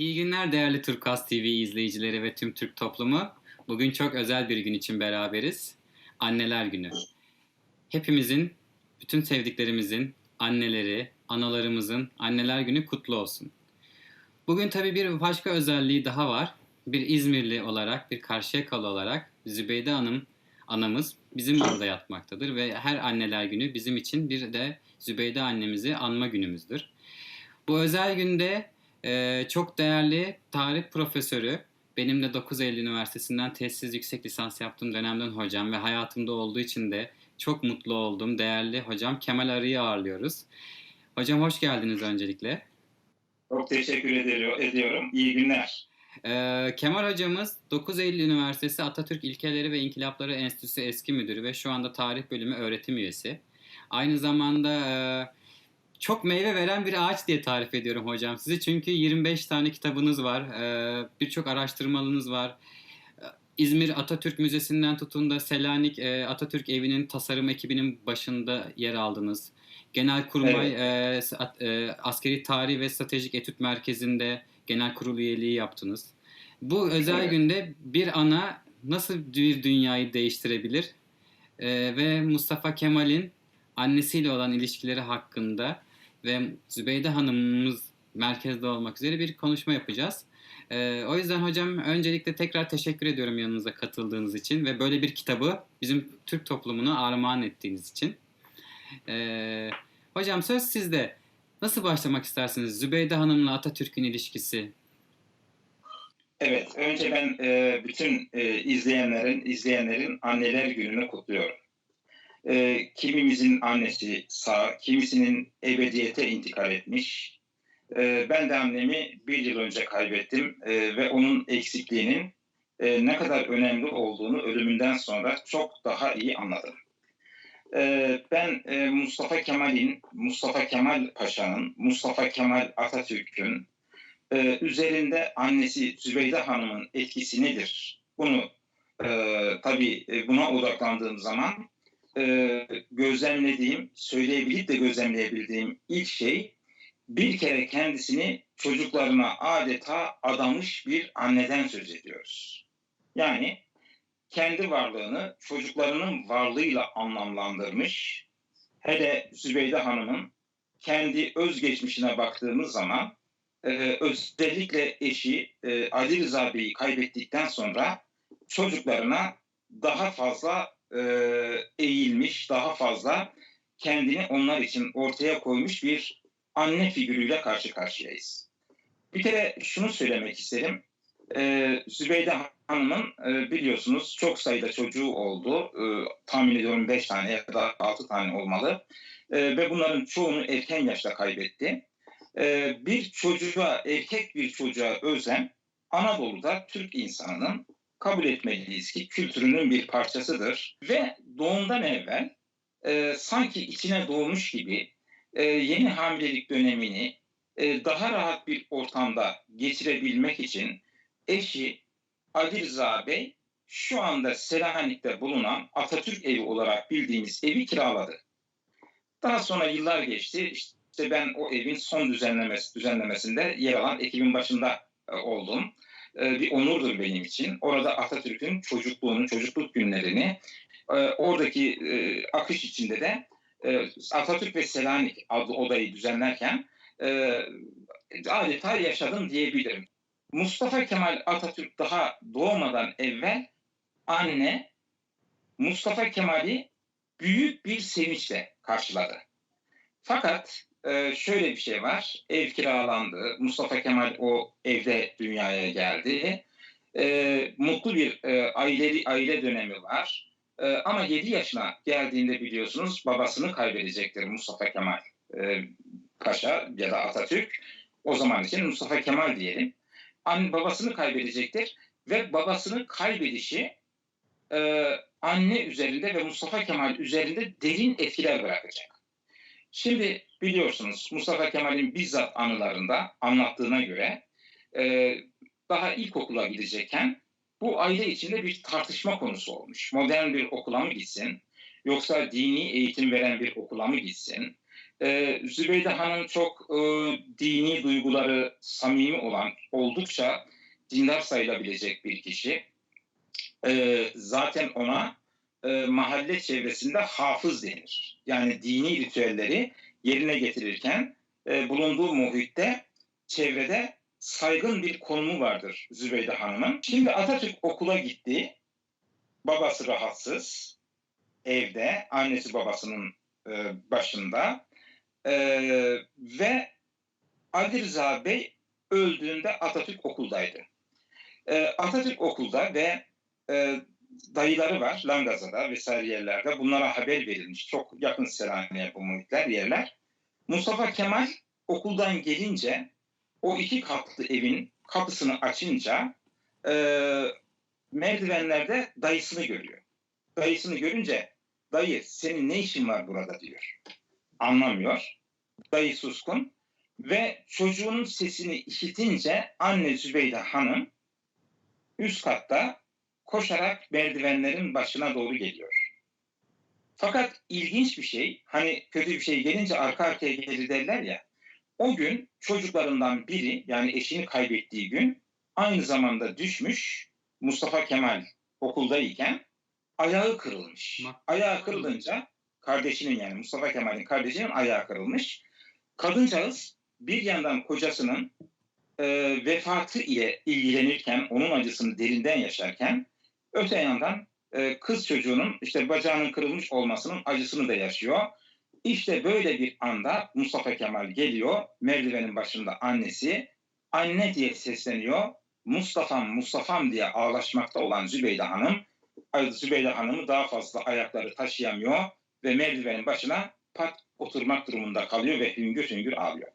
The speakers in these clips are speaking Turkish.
İyi günler değerli Turkuaz TV izleyicileri ve tüm Türk toplumu. Bugün çok özel bir gün için beraberiz. Anneler Günü. Hepimizin, bütün sevdiklerimizin, anneleri, analarımızın Anneler Günü kutlu olsun. Bugün tabii bir başka özelliği daha var. Bir İzmirli olarak, bir Karşıyakalı olarak Zübeyde Hanım anamız bizim burada yatmaktadır ve her anneler günü bizim için bir de Zübeyde annemizi anma günümüzdür. Bu özel günde e, çok değerli tarih profesörü, benim de 9 Eylül Üniversitesi'nden tesis yüksek lisans yaptığım dönemden hocam ve hayatımda olduğu için de çok mutlu oldum. Değerli hocam Kemal Arı'yı ağırlıyoruz. Hocam hoş geldiniz öncelikle. Çok teşekkür ediyor- ediyorum. İyi günler. Ee, Kemal hocamız 9 Eylül Üniversitesi Atatürk İlkeleri ve İnkılapları Enstitüsü eski müdürü ve şu anda tarih bölümü öğretim üyesi. Aynı zamanda e, çok meyve veren bir ağaç diye tarif ediyorum hocam sizi. Çünkü 25 tane kitabınız var, e, birçok araştırmalınız var. E, İzmir Atatürk Müzesi'nden tutun da Selanik e, Atatürk Evi'nin tasarım ekibinin başında yer aldınız. Genelkurmay e, s- e, Askeri Tarih ve Stratejik Etüt Merkezi'nde genel kurul üyeliği yaptınız. Bu özel Evet. günde bir ana nasıl bir dünyayı değiştirebilir ve Mustafa Kemal'in annesiyle olan ilişkileri hakkında ve Zübeyde Hanımımız merkezde olmak üzere bir konuşma yapacağız. E, o yüzden hocam öncelikle tekrar teşekkür ediyorum yanınıza katıldığınız için ve böyle bir kitabı bizim Türk toplumuna armağan ettiğiniz için. E, hocam söz sizde. Nasıl başlamak istersiniz? Zübeyde Hanım'la Atatürk'ün ilişkisi. Evet, önce ben e, bütün e, izleyenlerin izleyenlerin anneler gününü kutluyorum. E, kimimizin annesi sağ, kimisinin ebediyete intikal etmiş. E, ben de annemi bir yıl önce kaybettim e, ve onun eksikliğinin e, ne kadar önemli olduğunu ölümünden sonra çok daha iyi anladım. E, ben e, Mustafa Kemal'in, Mustafa Kemal Paşa'nın, Mustafa Kemal Atatürk'ün e, üzerinde annesi Zübeyde Hanım'ın etkisi nedir? Bunu e, tabii e, buna odaklandığım zaman e, gözlemlediğim, söyleyebilip de gözlemleyebildiğim ilk şey bir kere kendisini çocuklarına adeta adamış bir anneden söz ediyoruz. Yani kendi varlığını çocuklarının varlığıyla anlamlandırmış. Hele Zübeyde Hanım'ın kendi özgeçmişine baktığımız zaman ee, özellikle eşi e, Ali Rıza Bey'i kaybettikten sonra çocuklarına daha fazla e, eğilmiş, daha fazla kendini onlar için ortaya koymuş bir anne figürüyle karşı karşıyayız. Bir kere şunu söylemek isterim. Ee, Zübeyde Hanım'ın e, biliyorsunuz çok sayıda çocuğu oldu. Ee, tahmin ediyorum 5 tane ya da 6 tane olmalı. Ee, ve bunların çoğunu erken yaşta kaybetti. Ee, bir çocuğa, erkek bir çocuğa özen Anadolu'da Türk insanının kabul etmeliyiz ki kültürünün bir parçasıdır. Ve doğumdan evvel e, sanki içine doğmuş gibi e, yeni hamilelik dönemini e, daha rahat bir ortamda geçirebilmek için eşi Ali Rıza Bey şu anda Selanik'te bulunan Atatürk evi olarak bildiğimiz evi kiraladı. Daha sonra yıllar geçti. İşte ben o evin son düzenlemesi düzenlemesinde yer alan ekibin başında e, oldum. E, bir onurdur benim için. Orada Atatürk'ün çocukluğunu, çocukluk günlerini e, oradaki e, akış içinde de Atatürk ve Selanik adlı odayı düzenlerken adeta yaşadım diyebilirim. Mustafa Kemal Atatürk daha doğmadan evvel anne Mustafa Kemal'i büyük bir sevinçle karşıladı. Fakat e, şöyle bir şey var. Ev kiralandı. Mustafa Kemal o evde dünyaya geldi. E, mutlu bir e, aile, aile dönemi var. E, ama 7 yaşına geldiğinde biliyorsunuz babasını kaybedecektir Mustafa Kemal e, Paşa ya da Atatürk. O zaman için Mustafa Kemal diyelim. Anne, babasını kaybedecektir ve babasını kaybedişi e, anne üzerinde ve Mustafa Kemal üzerinde derin etkiler bırakacak. Şimdi biliyorsunuz Mustafa Kemal'in bizzat anılarında anlattığına göre e, daha ilkokula gidecekken bu aile içinde bir tartışma konusu olmuş. Modern bir okula mı gitsin yoksa dini eğitim veren bir okula mı gitsin? Ee, Zübeyde Hanım çok e, dini duyguları samimi olan, oldukça dindar sayılabilecek bir kişi. Ee, zaten ona e, mahalle çevresinde hafız denir. Yani dini ritüelleri yerine getirirken e, bulunduğu muhitte, çevrede saygın bir konumu vardır Zübeyde Hanım'ın. Şimdi Atatürk okula gitti. Babası rahatsız. Evde. Annesi babasının e, başında. E, ve Ali Rıza Bey öldüğünde Atatürk okuldaydı. E, Atatürk okulda ve e, dayıları var Langaza'da vesaire yerlerde. Bunlara haber verilmiş. Çok yakın Selanik'e bu muhitler, yerler. Mustafa Kemal okuldan gelince o iki katlı evin kapısını açınca e, merdivenlerde dayısını görüyor. Dayısını görünce dayı senin ne işin var burada diyor. Anlamıyor. Dayı suskun ve çocuğunun sesini işitince anne Zübeyde Hanım üst katta koşarak merdivenlerin başına doğru geliyor. Fakat ilginç bir şey, hani kötü bir şey gelince arka arkaya gelir derler ya, o gün çocuklarından biri yani eşini kaybettiği gün aynı zamanda düşmüş Mustafa Kemal okuldayken ayağı kırılmış. Ayağı kırılınca kardeşinin yani Mustafa Kemal'in kardeşinin ayağı kırılmış. Kadıncağız bir yandan kocasının e, vefatı ile ilgilenirken, onun acısını derinden yaşarken öte yandan e, kız çocuğunun işte bacağının kırılmış olmasının acısını da yaşıyor. İşte böyle bir anda Mustafa Kemal geliyor. Merdivenin başında annesi anne diye sesleniyor. Mustafa'm Mustafa'm diye ağlaşmakta olan Zübeyde Hanım Zübeyde Hanım'ı daha fazla ayakları taşıyamıyor ve merdivenin başına pat oturmak durumunda kalıyor ve hüngür hüngür ağlıyor.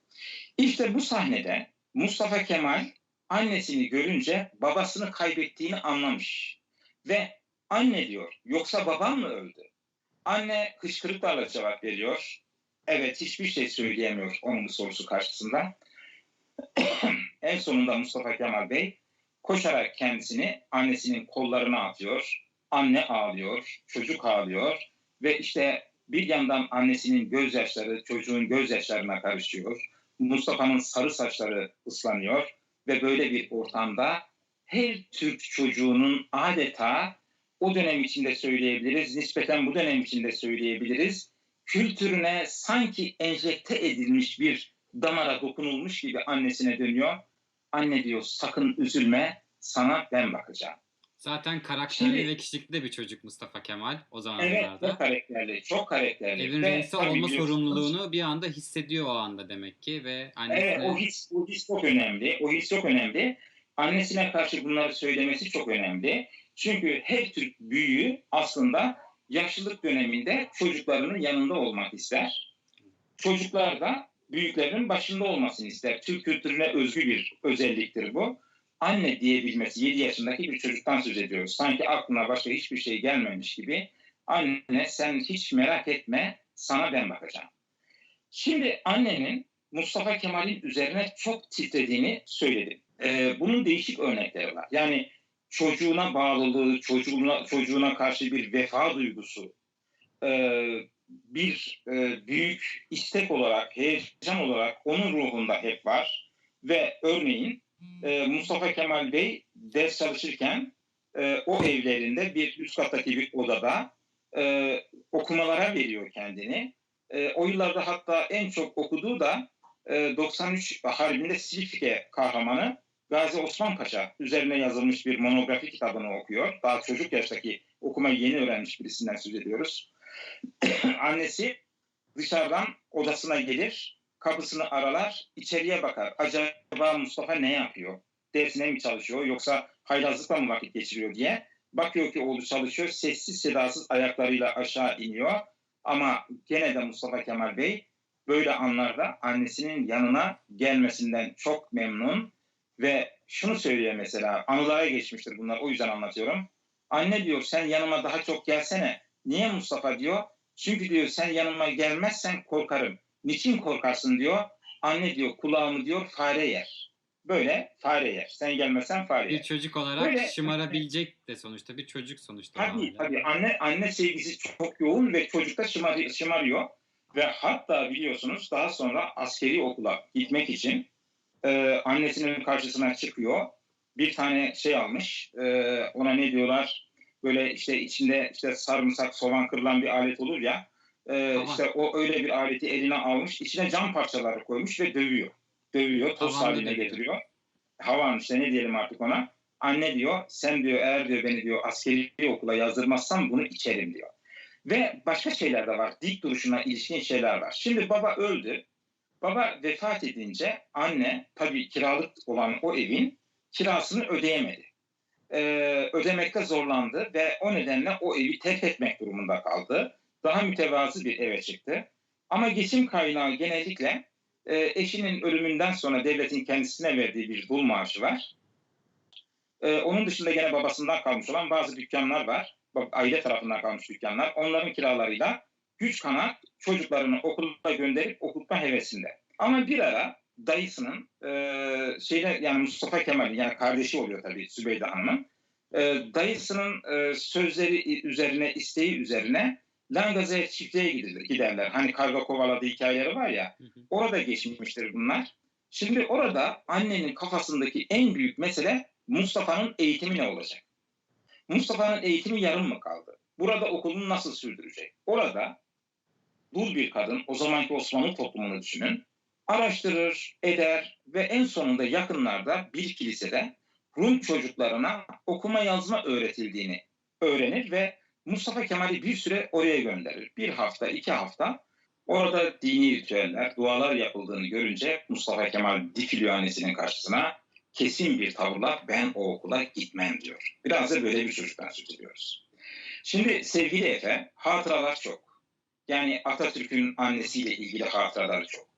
İşte bu sahnede Mustafa Kemal annesini görünce babasını kaybettiğini anlamış. Ve anne diyor yoksa babam mı öldü? Anne kışkırıklarla cevap veriyor. Evet hiçbir şey söyleyemiyor onun bu sorusu karşısında. en sonunda Mustafa Kemal Bey koşarak kendisini annesinin kollarına atıyor. Anne ağlıyor, çocuk ağlıyor ve işte bir yandan annesinin gözyaşları çocuğun gözyaşlarına karışıyor. Mustafa'nın sarı saçları ıslanıyor ve böyle bir ortamda her Türk çocuğunun adeta o dönem içinde söyleyebiliriz, nispeten bu dönem içinde söyleyebiliriz. Kültürüne sanki enjekte edilmiş bir damara dokunulmuş gibi annesine dönüyor. Anne diyor sakın üzülme sana ben bakacağım. Zaten karakterli Şimdi- ve kişilikli de bir çocuk Mustafa Kemal o Evet zamanlarda. çok karakterli, çok karakterli. Evin reisi tabii olma sorumluluğunu bir anda hissediyor o anda demek ki ve annesine Evet o his, o his çok önemli. O his çok önemli. Annesine karşı bunları söylemesi çok önemli. Çünkü her Türk büyüğü aslında yaşlılık döneminde çocuklarının yanında olmak ister. Çocuklar da büyüklerin başında olmasını ister. Türk kültürüne özgü bir özelliktir bu. Anne diyebilmesi 7 yaşındaki bir çocuktan söz ediyoruz. Sanki aklına başka hiçbir şey gelmemiş gibi. Anne sen hiç merak etme sana ben bakacağım. Şimdi annenin Mustafa Kemal'in üzerine çok titrediğini söyledim. Ee, bunun değişik örnekleri var. Yani çocuğuna bağlılığı, çocuğuna, çocuğuna karşı bir vefa duygusu, e, bir e, büyük istek olarak, heyecan olarak onun ruhunda hep var. Ve örneğin e, Mustafa Kemal Bey ders çalışırken e, o evlerinde bir üst kattaki bir odada e, okumalara veriyor kendini. E, o yıllarda hatta en çok okuduğu da e, 93 Harbi'nde Silifke kahramanı Gazi Osman Paşa üzerine yazılmış bir monografi kitabını okuyor. Daha çocuk yaştaki okumayı yeni öğrenmiş birisinden söz ediyoruz. Annesi dışarıdan odasına gelir, kapısını aralar, içeriye bakar. Acaba Mustafa ne yapıyor? Dersine mi çalışıyor yoksa haylazlıkla mı vakit geçiriyor diye. Bakıyor ki oğlu çalışıyor, sessiz sedasız ayaklarıyla aşağı iniyor. Ama gene de Mustafa Kemal Bey böyle anlarda annesinin yanına gelmesinden çok memnun ve şunu söylüyor mesela anılara geçmiştir bunlar o yüzden anlatıyorum. Anne diyor sen yanıma daha çok gelsene. Niye Mustafa diyor? Çünkü diyor sen yanıma gelmezsen korkarım. Niçin korkarsın diyor. Anne diyor kulağımı diyor fare yer. Böyle fare yer. Sen gelmezsen fare bir yer. çocuk olarak Böyle- şımarabilecek de sonuçta bir çocuk sonuçta. Tabii anda. tabii anne anne sevgisi çok yoğun ve çocukta şımar, şımarıyor. Ve hatta biliyorsunuz daha sonra askeri okula gitmek için e, annesinin karşısına çıkıyor. Bir tane şey almış. e, ona ne diyorlar? Böyle işte içinde işte sarımsak, soğan kırılan bir alet olur ya. E, Tamam. işte o öyle bir aleti eline almış. içine cam parçaları koymuş ve dövüyor. Dövüyor, toz Havanlı haline getiriyor. Havan işte ne diyelim artık ona. Anne diyor sen diyor eğer diyor beni diyor askeri okula yazdırmazsan bunu içerim diyor. Ve başka şeyler de var. Dik duruşuna ilişkin şeyler var. Şimdi baba öldü. Baba vefat edince anne tabii kiralık olan o evin kirasını ödeyemedi. Ee, ödemekte zorlandı ve o nedenle o evi terk etmek durumunda kaldı. Daha mütevazı bir eve çıktı. Ama geçim kaynağı genellikle e, eşinin ölümünden sonra devletin kendisine verdiği bir dul maaşı var. Ee, onun dışında gene babasından kalmış olan bazı dükkanlar var. Aile tarafından kalmış dükkanlar. Onların kiralarıyla güç kanaat çocuklarını okula gönderip okutma hevesinde. Ama bir ara dayısının e, şeyle yani Mustafa Kemal yani kardeşi oluyor tabii Sübeyde Hanım'ın. E, dayısının e, sözleri üzerine, isteği üzerine Langaza'ya çiftliğe gidilir, giderler. Hani karga kovaladığı hikayeleri var ya. Hı hı. Orada geçmiştir bunlar. Şimdi orada annenin kafasındaki en büyük mesele Mustafa'nın eğitimi ne olacak? Mustafa'nın eğitimi yarım mı kaldı? Burada okulunu nasıl sürdürecek? Orada dul bir kadın, o zamanki Osmanlı toplumunu düşünün, araştırır, eder ve en sonunda yakınlarda bir kilisede Rum çocuklarına okuma yazma öğretildiğini öğrenir ve Mustafa Kemal'i bir süre oraya gönderir. Bir hafta, iki hafta orada dini ritüeller, dualar yapıldığını görünce Mustafa Kemal dikiliyor annesinin karşısına kesin bir tavırla ben o okula gitmem diyor. Biraz da böyle bir çocuktan söz ediyoruz. Şimdi sevgili Efe, hatıralar çok. Yani Atatürk'ün annesiyle ilgili hatıraları çok.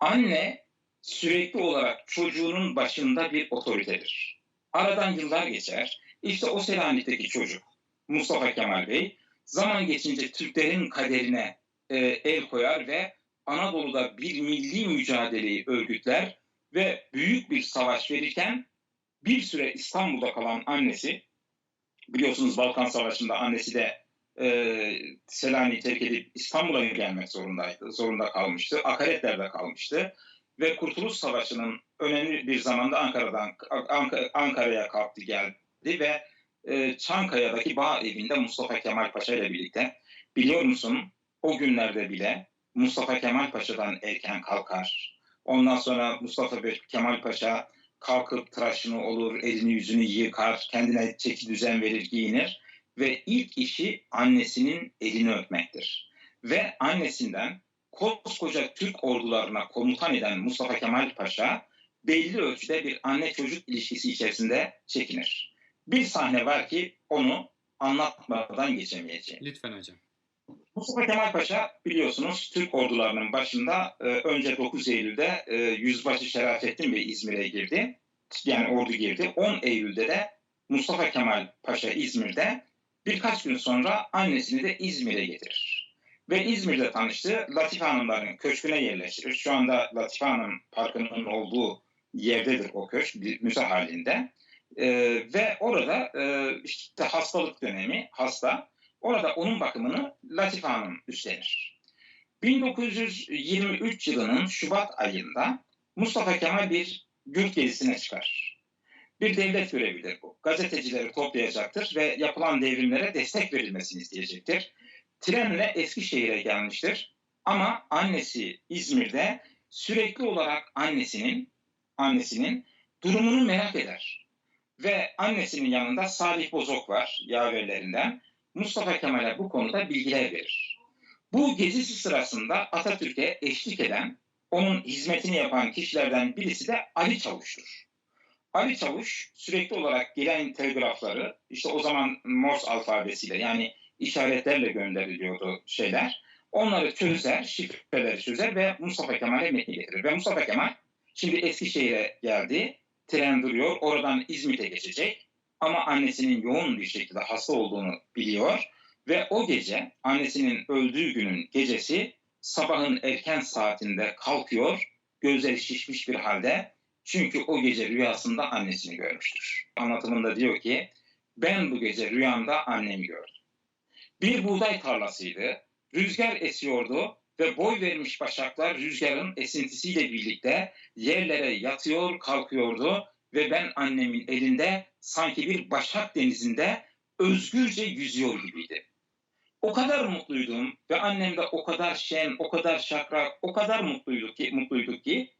Anne sürekli olarak çocuğunun başında bir otoritedir. Aradan yıllar geçer. İşte o Selanik'teki çocuk Mustafa Kemal Bey zaman geçince Türklerin kaderine e, el koyar ve Anadolu'da bir milli mücadeleyi örgütler ve büyük bir savaş verirken bir süre İstanbul'da kalan annesi biliyorsunuz Balkan Savaşı'nda annesi de e, Selanik'i terk edip İstanbul'a gelmek zorundaydı. Zorunda kalmıştı. Akaretler'de kalmıştı. Ve Kurtuluş Savaşı'nın önemli bir zamanda Ankara'dan Ank- Ankara'ya kalktı geldi ve e, Çankaya'daki bağ evinde Mustafa Kemal Paşa ile birlikte biliyor musun o günlerde bile Mustafa Kemal Paşa'dan erken kalkar. Ondan sonra Mustafa Kemal Paşa kalkıp tıraşını olur, elini yüzünü yıkar, kendine çeki düzen verir, giyinir ve ilk işi annesinin elini öpmektir. Ve annesinden koskoca Türk ordularına komutan eden Mustafa Kemal Paşa belli ölçüde bir anne çocuk ilişkisi içerisinde çekinir. Bir sahne var ki onu anlatmadan geçemeyeceğim. Lütfen hocam. Mustafa Kemal Paşa biliyorsunuz Türk ordularının başında e, önce 9 Eylül'de e, Yüzbaşı Şerafettin Bey İzmir'e girdi. Yani ordu girdi. 10 Eylül'de de Mustafa Kemal Paşa İzmir'de birkaç gün sonra annesini de İzmir'e getirir. Ve İzmir'de tanıştığı Latife Hanımların köşküne yerleştirir. Şu anda Latife Hanım Parkı'nın olduğu yerdedir o köşk bir müze halinde. E, ve orada e, işte hastalık dönemi hasta. Orada onun bakımını Latife Hanım üstlenir. 1923 yılının Şubat ayında Mustafa Kemal bir Gürt gezisine çıkar. Bir devlet görevidir bu. Gazetecileri toplayacaktır ve yapılan devrimlere destek verilmesini isteyecektir. Trenle Eskişehir'e gelmiştir. Ama annesi İzmir'de sürekli olarak annesinin annesinin durumunu merak eder. Ve annesinin yanında Salih Bozok var yaverlerinden. Mustafa Kemal'e bu konuda bilgiler verir. Bu gezisi sırasında Atatürk'e eşlik eden, onun hizmetini yapan kişilerden birisi de Ali Çavuş'tur. Ali Çavuş sürekli olarak gelen telgrafları, işte o zaman Morse alfabesiyle yani işaretlerle gönderiliyordu şeyler. Onları çözer, şifreleri çözer ve Mustafa Kemal'e metni getirir. Ve Mustafa Kemal şimdi Eskişehir'e geldi, tren duruyor, oradan İzmit'e geçecek ama annesinin yoğun bir şekilde hasta olduğunu biliyor ve o gece annesinin öldüğü günün gecesi sabahın erken saatinde kalkıyor gözleri şişmiş bir halde çünkü o gece rüyasında annesini görmüştür. Anlatımında diyor ki ben bu gece rüyamda annemi gördüm. Bir buğday tarlasıydı. Rüzgar esiyordu ve boy vermiş başaklar rüzgarın esintisiyle birlikte yerlere yatıyor kalkıyordu ve ben annemin elinde sanki bir başak denizinde özgürce yüzüyor gibiydi. O kadar mutluydum ve annem de o kadar şen, o kadar şakrak, o kadar mutluyduk ki, mutluyduk ki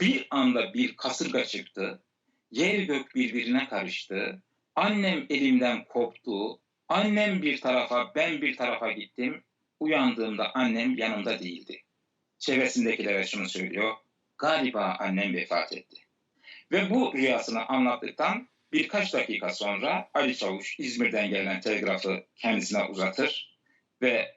bir anda bir kasırga çıktı. Yer gök birbirine karıştı. Annem elimden koptu. Annem bir tarafa, ben bir tarafa gittim. Uyandığımda annem yanımda değildi. Çevresindekilere şunu söylüyor. Galiba annem vefat etti. Ve bu rüyasını anlattıktan birkaç dakika sonra Ali Çavuş İzmir'den gelen telgrafı kendisine uzatır ve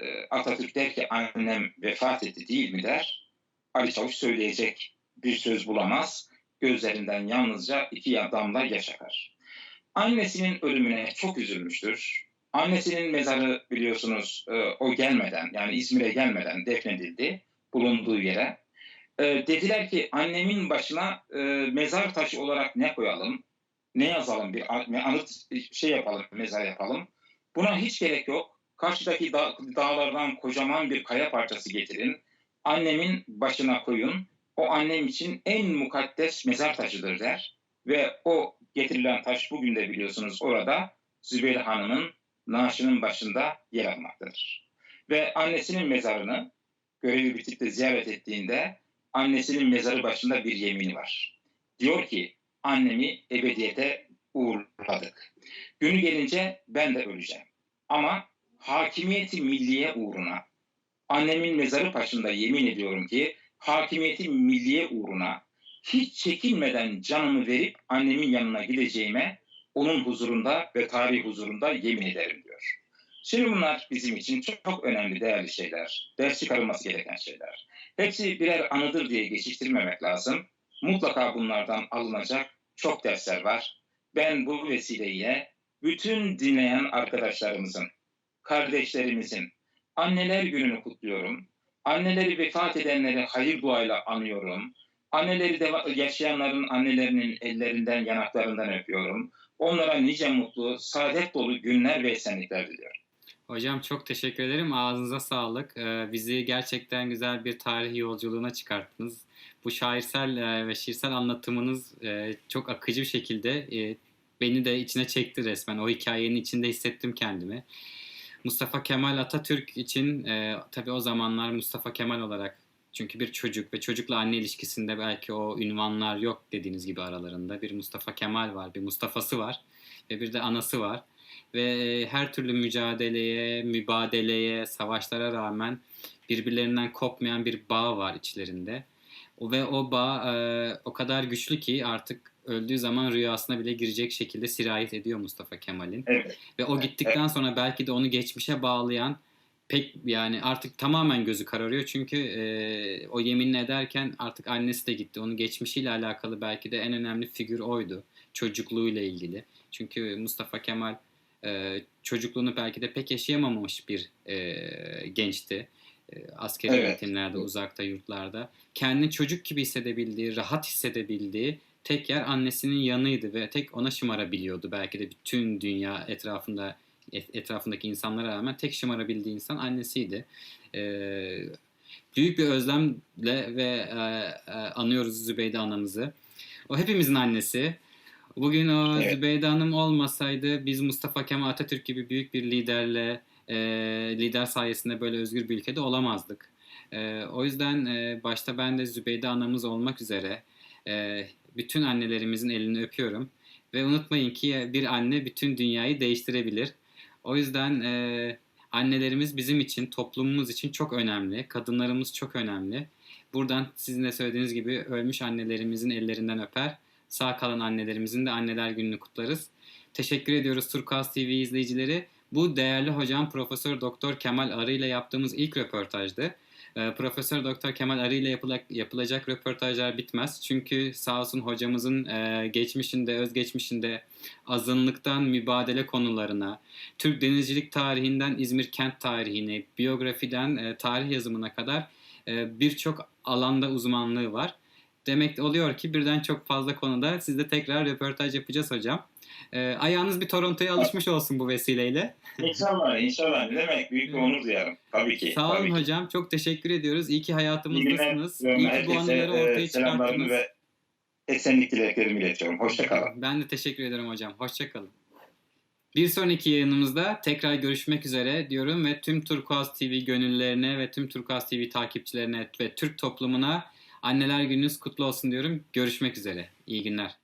e, Atatürk der ki annem vefat etti değil mi der. Ali Çavuş söyleyecek bir söz bulamaz. Gözlerinden yalnızca iki damla yaş akar. Annesinin ölümüne çok üzülmüştür. Annesinin mezarı biliyorsunuz e, o gelmeden yani İzmir'e gelmeden defnedildi bulunduğu yere. E, dediler ki annemin başına e, mezar taşı olarak ne koyalım? Ne yazalım? Bir anıt şey yapalım, mezar yapalım. Buna hiç gerek yok. Karşıdaki dağ, dağlardan kocaman bir kaya parçası getirin. Annemin başına koyun. O annem için en mukaddes mezar taşıdır der. Ve o getirilen taş bugün de biliyorsunuz orada Zübeyde Hanım'ın naaşının başında yer almaktadır. Ve annesinin mezarını görevi bitip de ziyaret ettiğinde annesinin mezarı başında bir yemini var. Diyor ki annemi ebediyete uğurladık. Günü gelince ben de öleceğim. Ama hakimiyeti milliye uğruna annemin mezarı başında yemin ediyorum ki hakimiyeti milliye uğruna hiç çekinmeden canımı verip annemin yanına gideceğime onun huzurunda ve tarih huzurunda yemin ederim diyor. Şimdi bunlar bizim için çok, çok önemli, değerli şeyler. Ders çıkarılması gereken şeyler. Hepsi birer anıdır diye geçiştirmemek lazım. Mutlaka bunlardan alınacak çok dersler var. Ben bu vesileyle bütün dinleyen arkadaşlarımızın, kardeşlerimizin anneler gününü kutluyorum. Anneleri vefat edenleri hayır duayla anıyorum. Anneleri de yaşayanların annelerinin ellerinden, yanaklarından öpüyorum. Onlara nice mutlu, saadet dolu günler ve esenlikler diliyorum. Hocam çok teşekkür ederim. Ağzınıza sağlık. Ee, bizi gerçekten güzel bir tarih yolculuğuna çıkarttınız. Bu şairsel e, ve şiirsel anlatımınız e, çok akıcı bir şekilde e, beni de içine çekti resmen. O hikayenin içinde hissettim kendimi. Mustafa Kemal Atatürk için tabii o zamanlar Mustafa Kemal olarak çünkü bir çocuk ve çocukla anne ilişkisinde belki o ünvanlar yok dediğiniz gibi aralarında. Bir Mustafa Kemal var, bir Mustafa'sı var ve bir de anası var. Ve her türlü mücadeleye, mübadeleye, savaşlara rağmen birbirlerinden kopmayan bir bağ var içlerinde. Ve o bağ e, o kadar güçlü ki artık öldüğü zaman rüyasına bile girecek şekilde sirayet ediyor Mustafa Kemal'in. Evet. Ve o gittikten sonra belki de onu geçmişe bağlayan pek yani artık tamamen gözü kararıyor çünkü e, o yeminle ederken artık annesi de gitti. Onun geçmişiyle alakalı belki de en önemli figür oydu. Çocukluğuyla ilgili. Çünkü Mustafa Kemal e, çocukluğunu belki de pek yaşayamamış bir e, gençti. E, askeri Evet. eğitimlerde, uzakta yurtlarda. Kendini çocuk gibi hissedebildiği, rahat hissedebildiği tek yer annesinin yanıydı ve tek ona şımarabiliyordu. Belki de bütün dünya etrafında et- etrafındaki insanlara rağmen tek şımarabildiği insan annesiydi. Ee, büyük bir özlemle ve e, e, anıyoruz Zübeyde anamızı. O hepimizin annesi. Bugün o Evet. Zübeyde Hanım olmasaydı biz Mustafa Kemal Atatürk gibi büyük bir liderle e, lider sayesinde böyle özgür bir ülkede olamazdık. E, o yüzden e, başta ben de Zübeyde anamız olmak üzere e, bütün annelerimizin elini öpüyorum. Ve unutmayın ki bir anne bütün dünyayı değiştirebilir. O yüzden e, annelerimiz bizim için, toplumumuz için çok önemli. Kadınlarımız çok önemli. Buradan sizin de söylediğiniz gibi ölmüş annelerimizin ellerinden öper. Sağ kalan annelerimizin de anneler gününü kutlarız. Teşekkür ediyoruz Turkuaz TV izleyicileri. Bu değerli hocam Profesör Doktor Kemal Arı ile yaptığımız ilk röportajdı. Ee, Profesör Doktor Kemal Arı ile yapıla- yapılacak röportajlar bitmez. Çünkü sağ olsun hocamızın e, geçmişinde, özgeçmişinde azınlıktan mübadele konularına, Türk denizcilik tarihinden İzmir kent tarihine, biyografiden e, tarih yazımına kadar e, birçok alanda uzmanlığı var. Demek oluyor ki birden çok fazla konuda sizle tekrar röportaj yapacağız hocam. Ee, ayağınız bir Toronto'ya alışmış olsun bu vesileyle. İnşallah, inşallah. Ne demek? Büyük bir onur duyarım. Tabii ki. Sağ olun tabii ki. hocam. Çok teşekkür ediyoruz. İyi ki İyi hayatımızdasınız. diliyorum. İyi ki bu anıları e, ortaya çıkarttınız. ve esenlik dileklerimi iletiyorum. Hoşçakalın. Ben de teşekkür ederim hocam. Hoşçakalın. Bir sonraki yayınımızda tekrar görüşmek üzere diyorum ve tüm Turkuaz TV gönüllerine ve tüm Turkuaz TV takipçilerine ve Türk toplumuna Anneler Gününüz kutlu olsun diyorum. Görüşmek üzere. İyi günler.